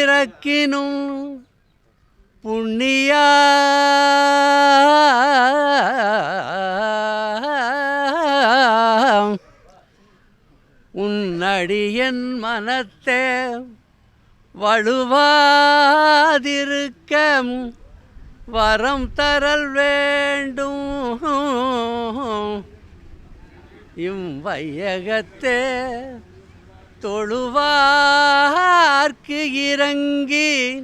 இறக்கினும் புண்ணியா. உன்னடியன் மனத்தே வலுவாதிருக்க வரம் தரல் வேண்டும். இவ்வையகத்தே தொழுவார்க்கு இறங்கி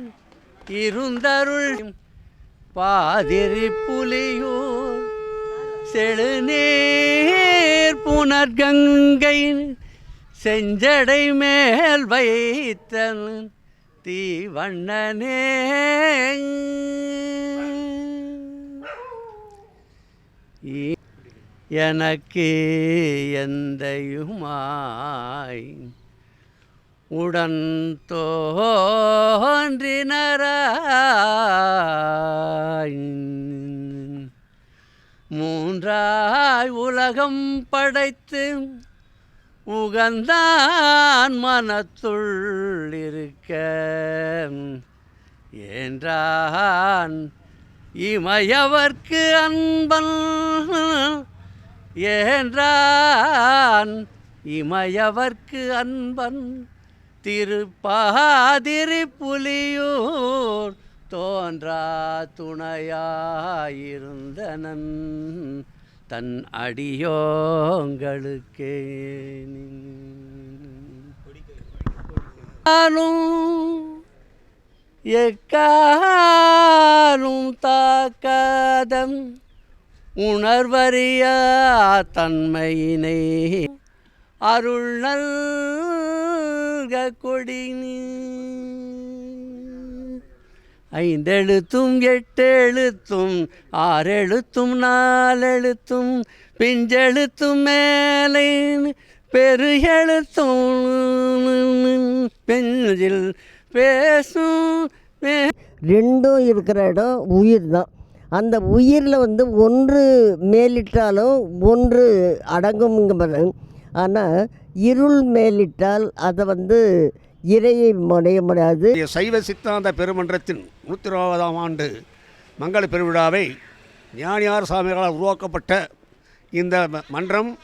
இருந்தருள் பாதிரி புலியூர் செழுநீர் புனர்கங்கை செஞ்சடை மேல் வைத்தன் தீவண்ணனே. எனக்கு எந்தையுமாய் உடன் தோன்றினராய் மூன்றாய் உலகம் படைத்து உகந்தான் மனத்துள் இருக்க. என்றான் இமையவர்க்கு அன்பன். என்றான் இமையவர்க்கு அன்பன். திருப்பாதிரி புலியூர் தோன்றா துணையாயிருந்தனன். தன் அடியோங்களுக்கே நானும் எக்காலும் தாக்காதம். உணர்வறியா தன்மையினை அருள் நல்க கொடி ஐந்தெழுத்தும் எட்டெழுத்தும் ஆறெழுத்தும் நாலெழுத்தும் பிஞ்செழுத்தும் மேலே பெருகெழுத்தும் பெஞ்சில் பேசும் ரெண்டும் இருக்கிற இடம் உயிர் தான். அந்த உயிரில் வந்து ஒன்று மேலிட்டாலும் ஒன்று அடங்குங்கிறது ஆனால் இருள் மேலிட்டால் அதை வந்து இறையை முடைய முடியாது. சைவ சித்தாந்த பெருமன்றத்தின் நூற்றி இருபதாம் ஆண்டு மங்கள பெருவிழாவை ஞானியார் சாமிகளால் உருவாக்கப்பட்ட இந்த ம- மன்றம்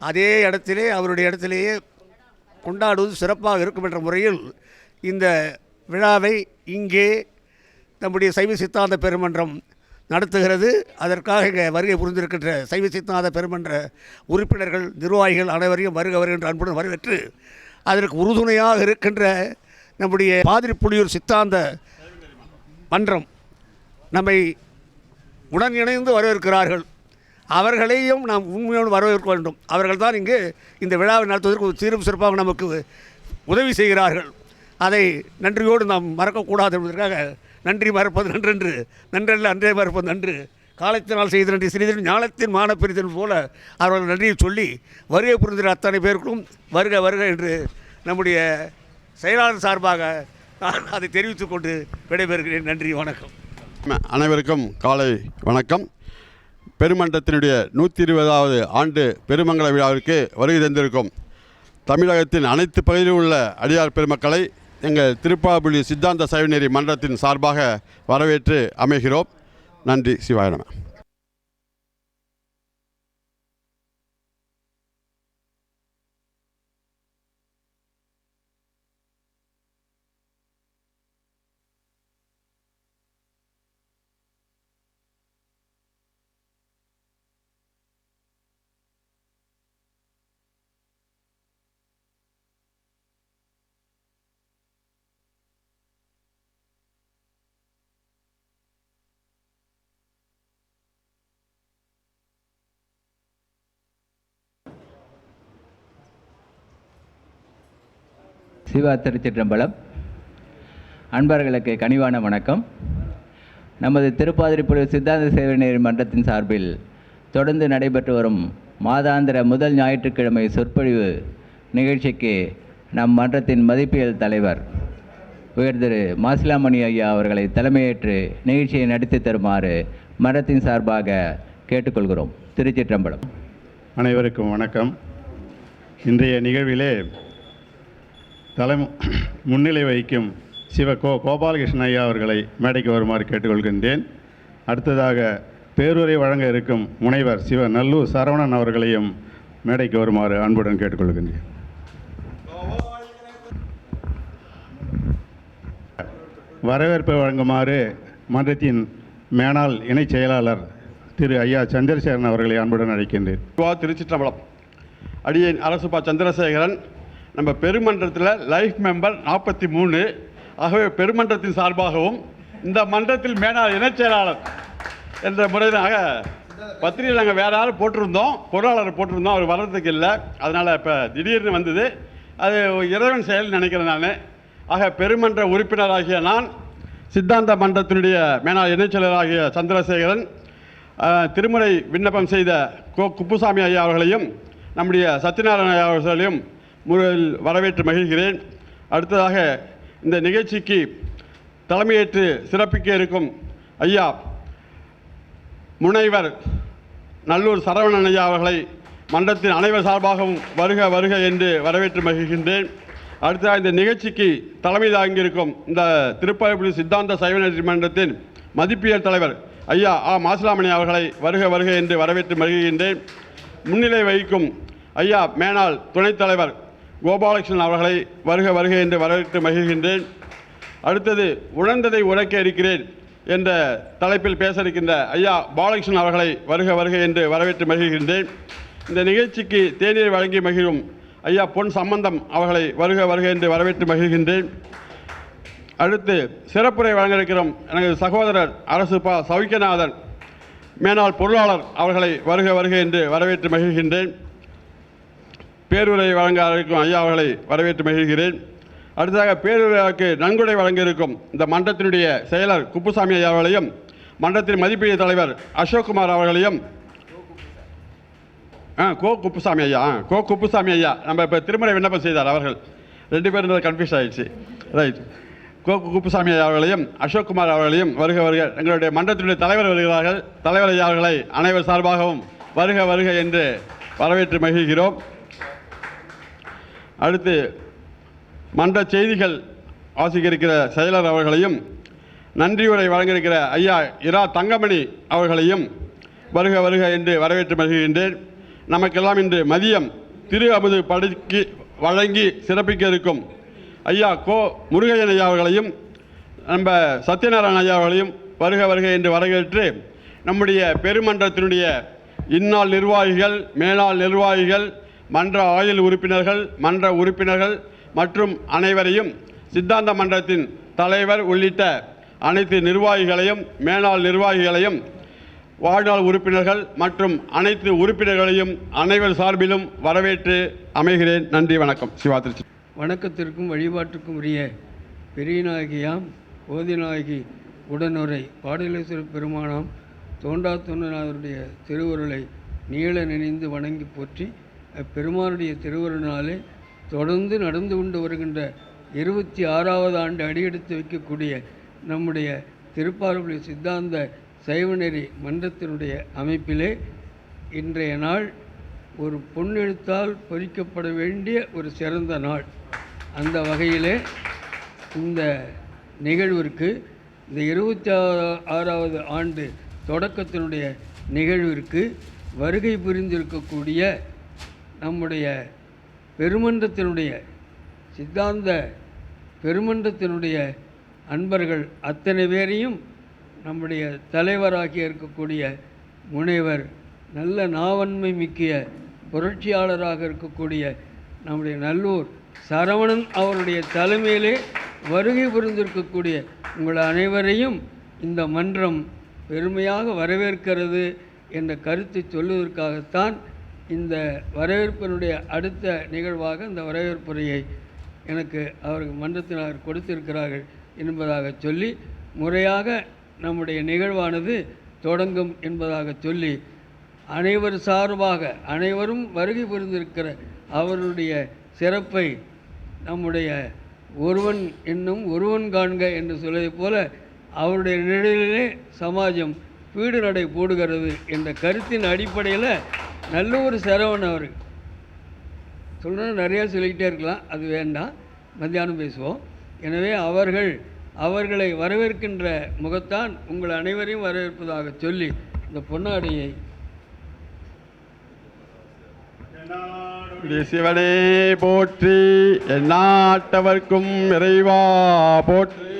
அதே இடத்திலே அவருடைய இடத்திலேயே கொண்டாடுவது சிறப்பாக இருக்கும் என்ற முறையில் இந்த விழாவை இங்கே நம்முடைய சைவ சித்தாந்த பெருமன்றம் நடத்துகிறது. அதற்காக இங்கே வருகை புரிந்திருக்கின்ற சைவ சித்தாந்த பெருமன்ற உறுப்பினர்கள் நிர்வாகிகள் அனைவரையும் வருக வருகின்ற அன்புடன் வரவேற்று அதற்கு உறுதுணையாக இருக்கின்ற நம்முடைய பாதிரி புலியூர் சித்தாந்த மன்றம் நம்மை உடன் இணைந்து வரவேற்கிறார்கள். அவர்களையும் நாம் உண்மையோடு வரவேற்க வேண்டும். அவர்கள் தான் இங்கு இந்த விழாவை நடத்துவதற்கு ஒரு சீரும் சிறப்பாக நமக்கு உதவி செய்கிறார்கள். அதை நன்றியோடு நாம் மறக்கக்கூடாது என்பதற்காக நன்றி மறப்பது நன்றென்று. நன்றல்ல அன்றே மறப்பது நன்று. காலத்தினால் செய்த நன்றி சிறிது ஞானத்தின் மானப்பெரிதன் போல அவர்கள் நன்றியை சொல்லி வருகை புரிந்திற அத்தனை பேருக்கும். வருக வருக என்று நம்முடைய செயலாளர் சார்பாக நான் அதை தெரிவித்துக் கொண்டு விடைபெறுகிறேன். நன்றி வணக்கம். அனைவருக்கும் காலை வணக்கம். பெருமன்றத்தினுடைய நூற்றி இருபதாவது ஆண்டு பெருமங்கல விழாவிற்கு வருகை தந்திருக்கும் தமிழகத்தின் அனைத்து பகுதியில் உள்ள அடியார் பெருமக்களை எங்கள் திருப்பாபுலி சித்தாந்த சைவநெறி மன்றத்தின் சார்பாக வரவேற்று அமைகிறோம். நன்றி சிவாயணம சிவா திருச்சிற்றம்பலம். அன்பர்களுக்கு கனிவான வணக்கம். நமது திருப்பாதிரிப்புழு சித்தாந்த சேவனர் மன்றத்தின் சார்பில் தொடர்ந்து நடைபெற்று வரும் மாதாந்திர முதல் ஞாயிற்றுக்கிழமை சொற்பொழிவு நிகழ்ச்சிக்கு நம் மன்றத்தின் மதிப்பியல் தலைவர் உயர் திரு மாசிலாமணி ஐயா அவர்களை தலைமையேற்று நிகழ்ச்சியை நடத்தி தருமாறு மன்றத்தின் சார்பாக கேட்டுக்கொள்கிறோம். திருச்சிற்றம்பலம். அனைவருக்கும் வணக்கம். இன்றைய நிகழ்விலே தலை முன்னிலை வகிக்கும் சிவ கோ கோபாலகிருஷ்ண ஐயா அவர்களை மேடைக்கு வருமாறு கேட்டுக்கொள்கின்றேன். அடுத்ததாக பேருரை வழங்க இருக்கும் முனைவர் சிவ நல்லூர் சரவணன் அவர்களையும் மேடைக்கு வருமாறு அன்புடன் கேட்டுக்கொள்கின்றேன். வரவேற்பை வழங்குமாறு மன்றத்தின் மேனாள் இணைச் செயலாளர் திரு ஐயா சந்திரசேகரன் அவர்களை அன்புடன் அழைக்கின்றேன். திருச்சிற்றம்பலம். அடியேன் அரசுப்பா சந்திரசேகரன். நம்ம பெருமன்றத்தில் லைஃப் மெம்பர் நாற்பத்தி மூணு. ஆகவே பெருமன்றத்தின் சார்பாகவும் இந்த மன்றத்தில் மேனாள் இணைச் செயலாளர் என்ற முறையிலாக பத்திரிகையில் நாங்கள் வேற யாரும் போட்டிருந்தோம். பொருளாளர் போட்டிருந்தோம். அவர் வர்றதுக்கு இல்லை. அதனால் இப்போ திடீர்னு வந்தது. அது இறைவன் செயல் நினைக்கிறேன் நான். ஆக பெருமன்ற உறுப்பினராகிய நான் சித்தாந்த மன்றத்தினுடைய மேனாள் இணைச் செயலராகிய சந்திரசேகரன் திருமுறை விண்ணப்பம் செய்த கோ குப்புசாமி ஐயா அவர்களையும் நம்முடைய சத்யநாராயண ஐயா அவர்களையும் முறையில் வரவேற்று மகிழ்கிறேன். அடுத்ததாக இந்த நிகழ்ச்சிக்கு தலைமையேற்று சிறப்பிக்க இருக்கும் ஐயா முனைவர் நல்லூர் சரவணன் ஐயா அவர்களை மன்றத்தின் அனைவர் சார்பாகவும் வருக வருக என்று வரவேற்று மகிழ்கின்றேன். அடுத்ததாக இந்த நிகழ்ச்சிக்கு தலைமை தாங்கியிருக்கும் இந்த திருப்பாய்ப்புலி சித்தாந்த சைவ நெறி மன்றத்தின் மதிப்பியல் தலைவர் ஐயா ஆ. மாசிலாமணி அவர்களை வருக வருக என்று வரவேற்று மகிழ்கின்றேன். முன்னிலை வகிக்கும் ஐயா மேனாள் துணைத் தலைவர் கோபாலகிருஷ்ணன் அவர்களை வருக வருக என்று வரவேற்று மகிழ்கின்றேன். அடுத்தது உணர்ந்ததை உரைக்க இருக்கிறேன் என்ற தலைப்பில் பேச இருக்கின்ற ஐயா பாலகிருஷ்ணன் அவர்களை வருக வருக என்று வரவேற்று மகிழ்கின்றேன். இந்த நிகழ்ச்சிக்கு தேநீர் வழங்கி மகிழும் ஐயா பொன் சம்பந்தம் அவர்களை வருக வருக என்று வரவேற்று மகிழ்கின்றேன். அடுத்து சிறப்புரை வழங்க இருக்கிறோம் எனது சகோதரர் அரசு பா. சௌக்கியநாதன் மேனாள் பொருளாளர் அவர்களை வருக வருக என்று வரவேற்று மகிழ்கின்றேன். பேருரை வழங்க இருக்கும் ஐயா அவர்களை வரவேற்று மகிழ்கிறேன். அடுத்ததாக பேருரைக்கு நன்கொடை வழங்க இருக்கும் இந்த மன்றத்தினுடைய செயலர் குப்புசாமி ஐயா அவர்களையும் மன்றத்தின் மதிப்பீடு தலைவர் அசோக்குமார் அவர்களையும். ஆ கோ குப்புசாமி ஐயா ஆ கோ குப்புசாமி ஐயா. நம்ம இப்போ திருமண விண்ணப்பம் செய்தார் அவர்கள். ரெண்டு பேரும் கன்ஃபியூஸ் ஆயிடுச்சு. ரைட் கோ குப்புசாமி ஐயா அவர்களையும் அசோக்குமார் அவர்களையும் வருக வருக எங்களுடைய மன்றத்தினுடைய தலைவர் வருகிறார்கள். தலைவர் ஐயா அவர்களை அனைவர் சார்பாகவும் வருக வருக என்று வரவேற்று மகிழ்கிறோம். அடுத்து மன்ற செய்திகள் வாசிக்க இருக்கிற செயலர் அவர்களையும் நன்றியுரை வழங்கியிருக்கிற ஐயா இரா தங்கமணி அவர்களையும் வருக வருக என்று வரவேற்று மகிழ்கின்றேன். நமக்கெல்லாம் இன்று மதியம் திரு அமுது படுக்கி வழங்கி சிறப்பிக்க இருக்கும் ஐயா கோ முருகையன் ஐயா அவர்களையும் நம்ம சத்யநாராயண ஐயா அவர்களையும் வருக வருக என்று வரவேற்று நம்முடைய பெருமன்றத்தினுடைய இந்நாள் நிர்வாகிகள் மேலாள் நிர்வாகிகள் மன்ற ஆயுள் உறுப்பினர்கள் மன்ற உறுப்பினர்கள் மற்றும் அனைவரையும் சித்தாந்த மன்றத்தின் தலைவர் உள்ளிட்ட அனைத்து நிர்வாகிகளையும் மேலாள் நிர்வாகிகளையும் வாழ்நாள் உறுப்பினர்கள் மற்றும் அனைத்து உறுப்பினர்களையும் அனைவர் சார்பிலும் வரவேற்று அமைகிறேன். நன்றி வணக்கம். சிவா திருச்சி. வணக்கத்திற்கும் வழிபாட்டுக்கும் உரிய பெரியநாயகியாம் ஓதிநாயகி உடனுரை பாடலேஸ்வர பெருமானாம் தோண்டா தொண்டநாதருடைய திருவுருளை நீள நினைந்து வணங்கி போற்றி பெருமானுடைய திருவருளாலே தொடர்ந்து நடந்து கொண்டு வருகின்ற இருபத்தி ஆறாவது ஆண்டு அடியெடுத்து வைக்கக்கூடிய நம்முடைய திருப்பார்வலி சித்தாந்த சைவநெறி மன்றத்தினுடைய அமைப்பிலே இன்றைய நாள் ஒரு பொன்னெழுத்தால் பொறிக்கப்பட வேண்டிய ஒரு சிறந்த நாள். அந்த வகையிலே இந்த நிகழ்விற்கு இந்த இருபத்தி ஆறாவது ஆண்டு தொடக்கத்தினுடைய நிகழ்விற்கு வருகை புரிந்திருக்கக்கூடிய நம்முடைய பெருமன்றத்தினுடைய சித்தாந்த பெருமன்றத்தினுடைய அன்பர்கள் அத்தனை பேரையும் நம்முடைய தலைவராகி இருக்கக்கூடிய முனைவர் நல்ல நாவன்மை மிக்கிய புரட்சியாளராக இருக்கக்கூடிய நம்முடைய நல்லூர் சரவணன் அவருடைய தலைமையிலே வருகை புரிந்திருக்கக்கூடிய உங்கள் அனைவரையும் இந்த மன்றம் பெருமையாக வரவேற்கிறது என்ற கருத்தை சொல்வதற்காகத்தான் இந்த வரவேற்பினுடைய அடுத்த நிகழ்வாக இந்த வரவேற்புரையை எனக்கு அவர்கள் மன்றத்தினர் கொடுத்திருக்கிறார்கள் என்பதாக சொல்லி முறையாக நம்முடைய நிகழ்வானது தொடங்கும் என்பதாக சொல்லி அனைவர் சார்பாக அனைவரும் வருகை புரிந்திருக்கிற அவருடைய சிறப்பை நம்முடைய ஒருவன் என்னும் ஒருவன் காண்க என்று சொல்வதைப் போல அவருடைய நிழலிலே சமாஜம் பீடு நடை போடுகிறது என்ற கருத்தின் அடிப்படையில் நல்ல ஒரு சரவணன் அவர். சொல்கிறேன் நிறையா சொல்லிக்கிட்டே இருக்கலாம். அது வேண்டாம். மத்தியானம் பேசுவோம். எனவே அவர்கள் அவர்களை வரவேற்கின்ற முகத்தான் உங்கள் அனைவரையும் வரவேற்பதாக சொல்லி இந்த பொன்னாடையை சிவனே போற்றி எந்நாட்டவர்க்கும் இறைவா போற்றி.